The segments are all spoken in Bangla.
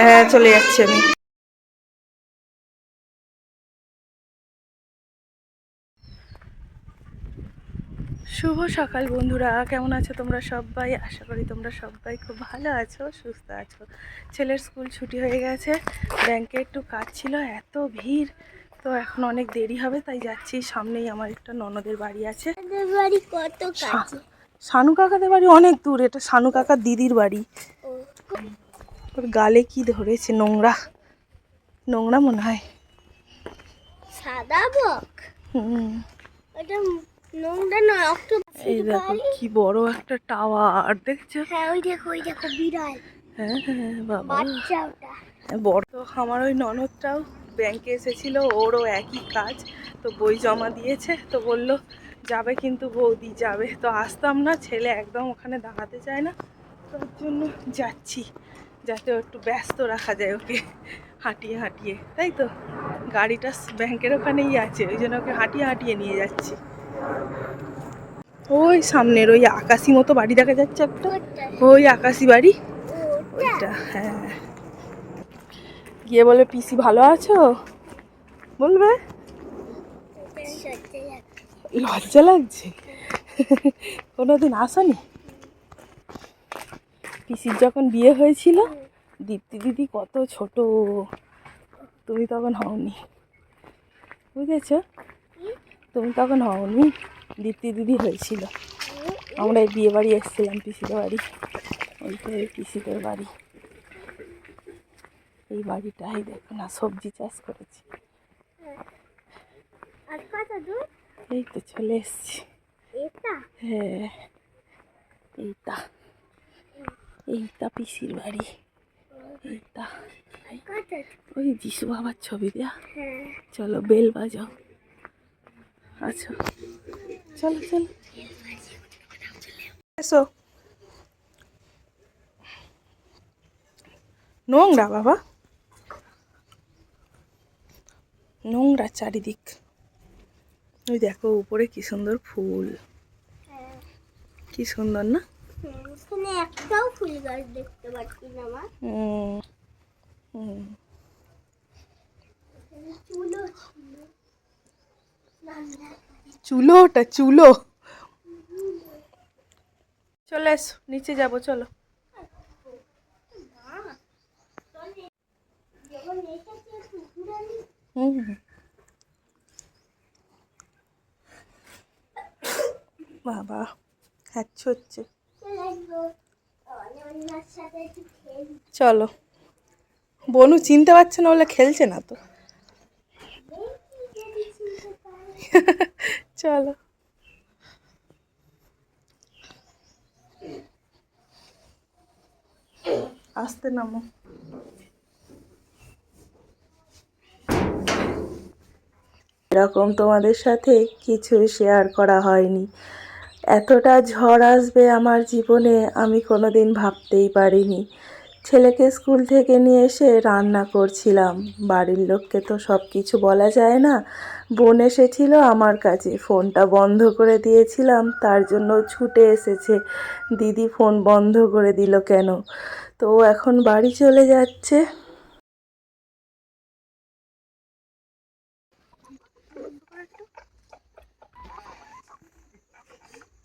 হ্যাঁ চলে যাচ্ছি আমি। শুভ সকাল বন্ধুরা কেমন আছো তোমরা সবাই? আশা করি তোমরা সবাই খুব ভালো আছো সুস্থ আছো। ছেলের স্কুল ছুটি হয়ে গেছে ব্যাংকে একটু কাজ ছিল এত ভিড় তো এখন অনেক দেরি হবে তাই যাচ্ছি। সামনেই আমার একটা ননদের বাড়ি আছে। আমাদের বাড়ি কত কাছে? শানু কাকাদের বাড়ি অনেক দূর এটা শানু কাকার দিদির বাড়ি। ওর গালে কি ধরেছে নোংরা? নোংরা মনে হয়। সাদা বক? ওটা নোংরা নয় অক্টোপাস এই দেখো কি বড় একটা টাওয়ার দেখছ? হ্যাঁ ওই দেখো ওই দেখো বিড়াল। হ্যাঁ হ্যাঁ বাবা। বাচ্চা ওটা। বড় তো আমার ওই ননদটাও ব্যাংকে এসেছিল ওরও একই কাজ। তো বই জমা দিয়েছে তো বলল যাবে কিন্তু বৌদি যাবে। তো আসতাম না ছেলে একদম ওখানে দাঁড়াতে চায় না তার জন্য যাচ্ছি। যাতে একটু ব্যস্ত রাখা যায় ওকে, হাঁটিয়ে হাঁটিয়ে, তাই তো? গাড়িটা ব্যাংকের ওখানেই আছে, ওই জন্য ওকে হাঁটিয়ে হাঁটিয়ে নিয়ে যাচ্ছি। ওই সামনের ওই আকাশি মতো বাড়ি দেখা যাচ্ছে একটা। ওই আকাশি বাড়ি? ওইটা হ্যাঁ। গিয়ে বলে, পিসি ভালো আছো? বলবে? লজ্জা লাগছে। কোনোদিন আসনি? পিসির যখন বিয়ে হয়েছিল দীপ্তি দিদি কত ছোট। তুমি তখন হওনি। বুঝেছ? তুমি তখন হওনি। দীপ্তি দিদি হয়েছিল। আমরা এই বিয়ে বাড়ি এসেছিলাম পিসিদের বাড়ি। ওইটাই পিসিদের বাড়ি। এই বাড়িটাই দেখো না সবজি চাষ করেছি। এই তো চলে এসছি। হ্যাঁ এইটা। এইটা পিসির বাড়ি। ওই যিশু বাবার ছবি দেয়া। হ্যাঁ। চলো বেল বাজাও। আচ্ছা। চলো চলো। এসো। নোংরা বাবা। নোংরা চারিদিক। ওই দেখো উপরে কি সুন্দর ফুল। হ্যাঁ। কি সুন্দর না? একটাও ফুল গাছ দেখতে পাচ্ছি না ছিল নামটা চুলো। ওটা চুলো। চলে এসো নিচে যাব চলো। বাবা হ্যাচ্ছ হচ্ছে। চলে। বনু চিনতে পারছে না বলে খেলছে না তো। চলো। আসতে নামো। এরকম তোমাদের সাথে কিছু শেয়ার করা হয়নি। এতটা ঝড় আসবে আমার জীবনে আমি কোনো দিন ভাবতেই পারিনি। ছেলেকে স্কুল থেকে নিয়ে এসে রান্না করছিলাম। বাড়ির লোককে তো সব কিছু বলা যায় না। বোন এসেছিল আমার কাছে। ফোনটা বন্ধ করে দিয়েছিলাম। তার জন্য ছুটে এসেছে। দিদি ফোন বন্ধ করে দিল কেন? তো এখন বাড়ি চলে যাচ্ছে আর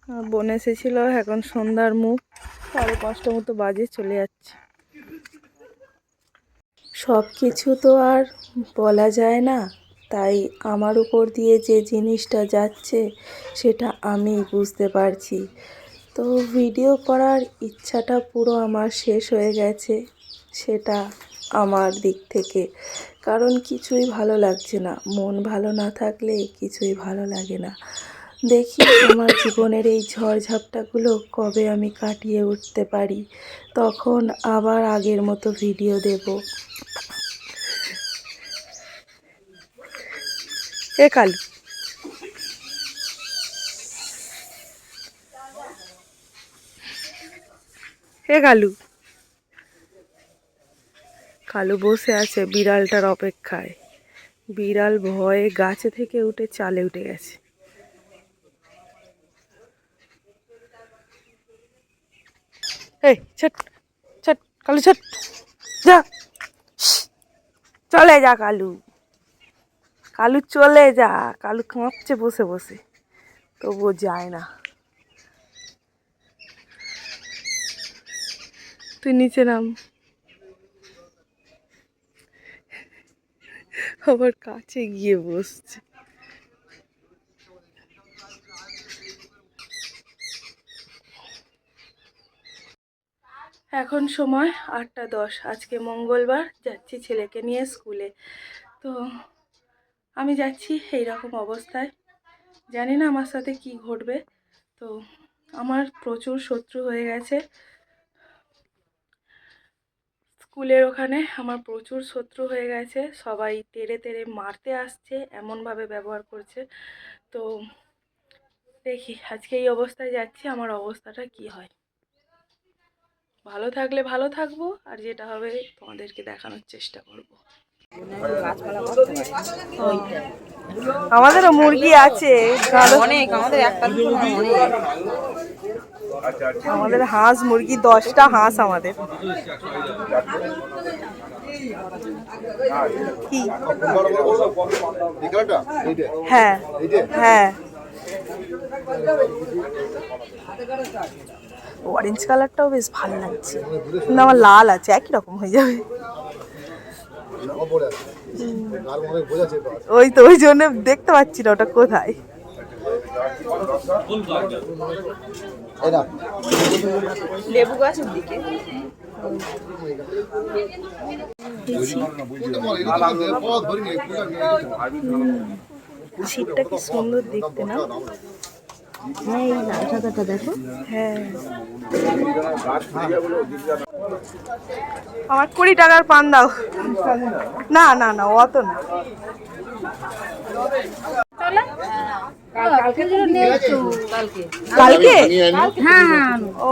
বোন এসেছিল, এখন সন্ধ্যার মুখ। সাড়ে পাঁচটা মতো বাজে, চলে যাচ্ছে। সব কিছু তো আর বলা যায় না, তাই আমার উপর দিয়ে যে জিনিসটা যাচ্ছে, সেটা আমি বুঝতে পারছি। তো ভিডিও করার ইচ্ছাটা পুরো আমার শেষ হয়ে গেছে, সেটা আমার দিক থেকে। কারণ কিছুই ভালো লাগছে না। মন ভালো না থাকলে কিছুই ভালো লাগে না। দেখি আমার জীবনের এই ঝড়ঝাপটাগুলো কবে আমি কাটিয়ে উঠতে পারি। তখন আবার আগের মতো ভিডিও দেব। এ কালু। হে কালু। কালু বসে আছে বিড়ালটার অপেক্ষায়। বিড়াল ভয়ে গাছে থেকে উঠে চালে উঠে গেছে। এই, ছট ছট, কালু ছট, যা। চলে যা, কালু। কালু চলে যা, কালু কাঁপছে বসে বসে। তবুও যায় না। তুই নিচে নাম। আবার কাছে গিয়ে বসছে। এখন সময় আটটা দশ। আজকে মঙ্গলবার, যাচ্ছি ছেলেকে নিয়ে স্কুলে। তো আমি যাচ্ছি এই রকম অবস্থায়। জানি না আমার সাথে কি ঘটবে। তো আমার প্রচুর শত্রু হয়ে গেছে। স্কুলের ওখানে আমার প্রচুর শত্রু হয়ে গেছে। সবাই তেড়ে তেড়ে মারতে আসছে, এমনভাবে ব্যবহার করছে। তো দেখি, আজকে এই অবস্থায় যাচ্ছি, আমার অবস্থাটা কি হয়? ভালো থাকলে ভালো থাকব আর যেটা হবে তোমাদেরকে দেখানোর চেষ্টা করব। আমাদেরও মুরগি আছে অনেক আমাদের একটা আমাদের হাঁস মুরগি দশটা হাঁস আমাদের। কি? হ্যাঁ হ্যাঁ। অরেঞ্জ কালারটাও বেশ ভালো লাগছে কিন্তু আমার লাল আছে একই রকম হয়ে যাবে মনে হয় ওই তো ওই জন্য দেখতে পাচ্ছি না ওটা কোথায় লেবু গাছের দিকে শীতটা কি সুন্দর দেখতে না হ্যাঁ এই লাল সাদাটা দেখো। হ্যাঁ। আমার কুড়ি টাকার পান দাও। না না না অত না। কালকে ও।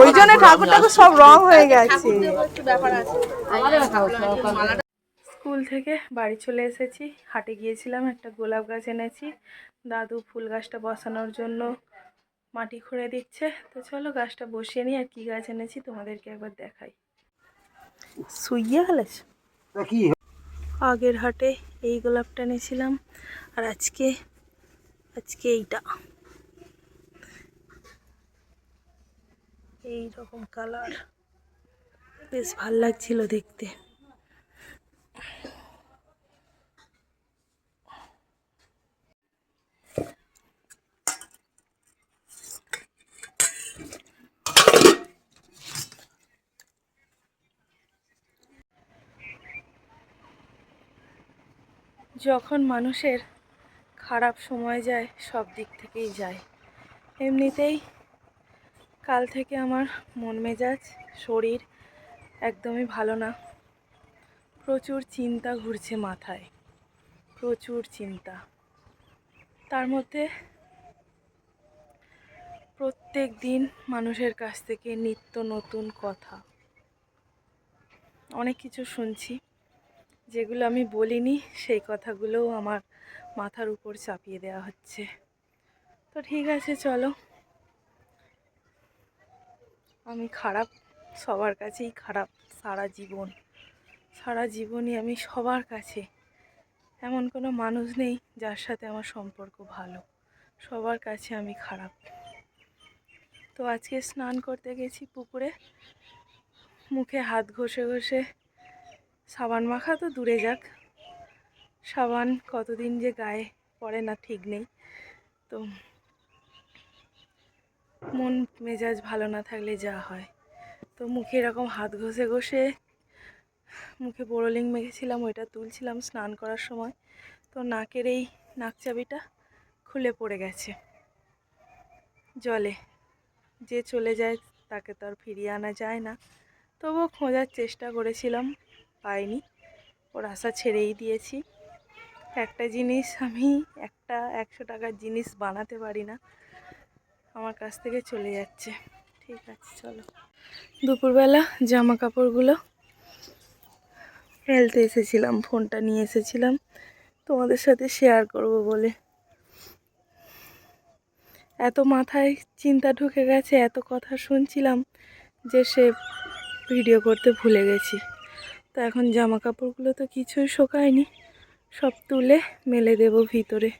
ওই জন্য ঠাকুর ঠাকুর সব রং হয়ে গেছে। স্কুল থেকে বাড়ি চলে এসেছি। হাটে গিয়েছিলাম একটা গোলাপ গাছ এনেছি। দাদু ফুল গাছটা বসানোর জন্য মাটি খুঁড়ে দিচ্ছে। তো চলো গাছটা বসিয়ে নিই আর কী গাছ এনেছি তোমাদেরকে একবার দেখাই। শুইয়ে আগের হাটে এই গোলাপটা এনেছিলাম আর আজকে আজকে এইটা। এই রকম কালার। বেশ ভালো লাগছিল দেখতে। যখন মানুষের খারাপ সময় যায়, সব দিক থেকেই যায়। এমনিতেই কাল থেকে আমার মন মেজাজ, শরীর একদমই ভালো না। প্রচুর চিন্তা ঘুরছে মাথায়। প্রচুর চিন্তা। তার মধ্যে প্রত্যেক দিন মানুষের কাছ থেকে নিত্য নতুন কথা। অনেক কিছু শুনছি, যেগুলো আমি বলিনি, সেই কথাগুলোও আমার মাথার উপর চাপিয়ে দেওয়া হচ্ছে। তো ঠিক আছে, চলো। আমি খারাপ, সবার কাছেই খারাপ, সারা জীবন। সারা জীবনই আমি সবার কাছে এমন কোনো মানুষ নেই যার সাথে আমার সম্পর্ক ভালো। সবার কাছে আমি খারাপ। তো আজকে স্নান করতে গেছি পুকুরে। মুখে হাত ঘষে ঘষে। সাবান মাখা তো দূরে যাক। সাবান কতদিন যে গায়ে পড়ে না ঠিক নেই। তো মন মেজাজ ভালো না থাকলে যা হয়। তো মুখে এরকম হাত ঘষে ঘষে মুখে বোরোলিং মেখেছিলাম, ওইটা তুলছিলাম স্নান করার সময়। তো নাকের এই নাক চাবিটা খুলে পড়ে গেছে। জলে। যে চলে যায় তাকে তো আর ফিরিয়ে আনা যায় না। তবুও খোঁজার চেষ্টা করেছিলাম, পাইনি। ওর আশা ছেড়েই দিয়েছি। একটা জিনিস আমি একটা একশো টাকার জিনিস বানাতে পারি না, আমার কাছ থেকে চলে যাচ্ছে। ঠিক আছে, চলো। দুপুরবেলা জামা কাপড়গুলো ফেলতে এসেছিলাম, ফোনটা নিয়ে এসেছিলাম। তোমাদের সাথে শেয়ার করব বলে। এত মাথায় চিন্তা ঢুকে গেছে, এত কথা শুনছিলাম যে সে ভিডিও করতে ভুলে গেছি। তো এখন জামা কাপড়গুলো তো কিছুই শোকায়নি, সব তুলে মেলে দেবো ভিতরে।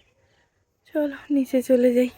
চলো, নিচে চলে যাই।